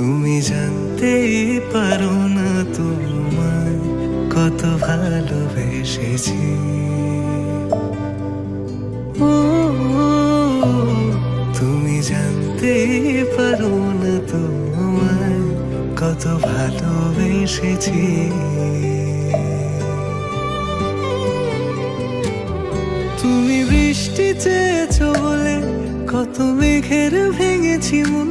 তুমি জানতেই পারো না তোমায় কত ভালোবেসেছি। তুমি জানতেই পারো না তোমায় কত ভালোবেসেছি। তুমি বৃষ্টি চেয়েছো বলে কত মেঘের ভেঙেছি মন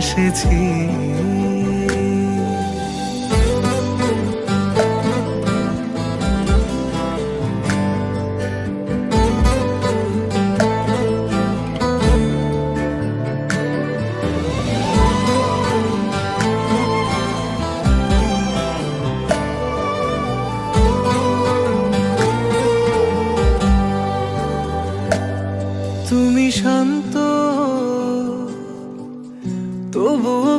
ভালোবেসেছি তুমি শান্ত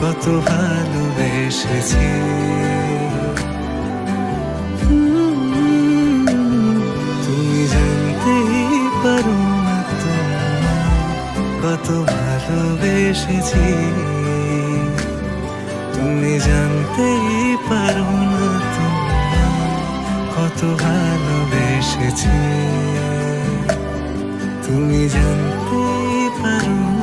কত ভালোবেসেছি। তুমি জানতেই পারো না কত ভালোবেসেছি। তুমি জানতেই পারো না কত ভালোবেসেছি। তুমি জানতেই পারো